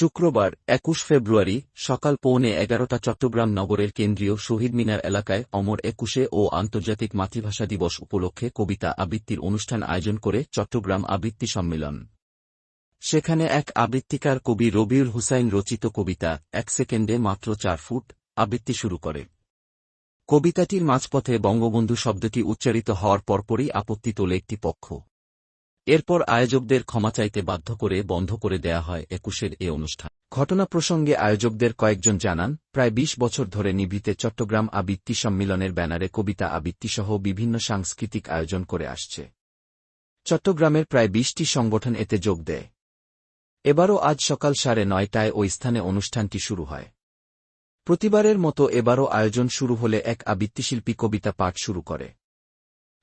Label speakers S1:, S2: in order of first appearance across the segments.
S1: শুক্রবার, একুশ ফেব্রুয়ারি, সকাল পৌনে এগারোটা চট্টগ্রাম নগরের কেন্দ্রীয় শহীদ মিনার এলাকায় অমর একুশে ও আন্তর্জাতিক মাতৃভাষা দিবস উপলক্ষে কবিতা আবৃত্তির অনুষ্ঠান আয়োজন করে চট্টগ্রাম আবৃত্তি সম্মেলন। সেখানে এক আবৃত্তিকার কবি রবিউল হুসাইন রচিত কবিতা, এক সেকেন্ডে মাত্র চার ফুট, আবৃত্তি শুরু করে। কবিতাটির মাঝপথে বঙ্গবন্ধু শব্দটি উচ্চারিত হওয়ার পরপরই আপত্তি তোলে একটি পক্ষ। এরপর আয়োজকদের ক্ষমা চাইতে বাধ্য করে বন্ধ করে দেয়া হয় একুশের এ অনুষ্ঠান। ঘটনা প্রসঙ্গে আয়োজকদের কয়েকজন জানান, প্রায় ২০ বছর ধরে নিভিতে চট্টগ্রাম আবৃত্তি সম্মিলনের ব্যানারে কবিতা আবৃত্তিসহ বিভিন্ন সাংস্কৃতিক আয়োজন করে আসছে। চট্টগ্রামের প্রায় বিশটি সংগঠন এতে যোগ দেয়। এবারও আজ সকাল সাড়ে নয়টায় ওই স্থানে অনুষ্ঠানটি শুরু হয়। প্রতিবারের মতো এবারও আয়োজন শুরু হলে এক আবৃত্তিশিল্পী কবিতা পাঠ শুরু করে।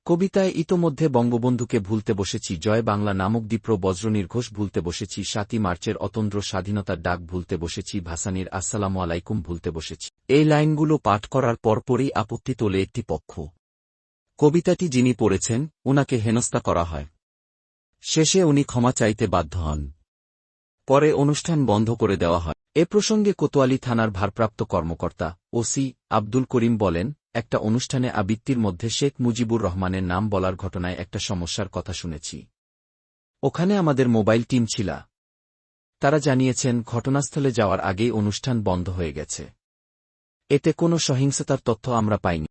S1: কবিতায় ইতোমধ্যে বঙ্গবন্ধুকে ভুলতে বসেছি, জয় বাংলা নামক দীপ্র বজ্রনির্ঘোষ ভুলতে বসেছি, সাতই মার্চের অতন্দ্র স্বাধীনতার ডাক ভুলতে বসেছি, ভাসানির আসসালামু আলাইকুম ভুলতে বসেছি। এই লাইনগুলো পাঠ করার পরপরই আপত্তি তোলে একটি পক্ষ। কবিতাটি যিনি পড়েছেন, উনাকে হেনস্থা করা হয়। শেষে উনি ক্ষমা চাইতে বাধ্য হন। পরে অনুষ্ঠান বন্ধ করে দেওয়া হয়। এ প্রসঙ্গে কোতোয়ালি থানার ভারপ্রাপ্ত কর্মকর্তা ওসি আব্দুল করিম বলেন, একটা অনুষ্ঠানে আবৃত্তির মধ্যে শেখ মুজিবুর রহমানের নাম বলার ঘটনায় একটা সমস্যার কথা শুনেছি। ওখানে আমাদের মোবাইল টিম ছিল। তারা জানিয়েছেন, ঘটনাস্থলে যাওয়ার আগেই অনুষ্ঠান বন্ধ হয়ে গেছে। এতে কোনো সহিংসতার তথ্য আমরা পাইনি।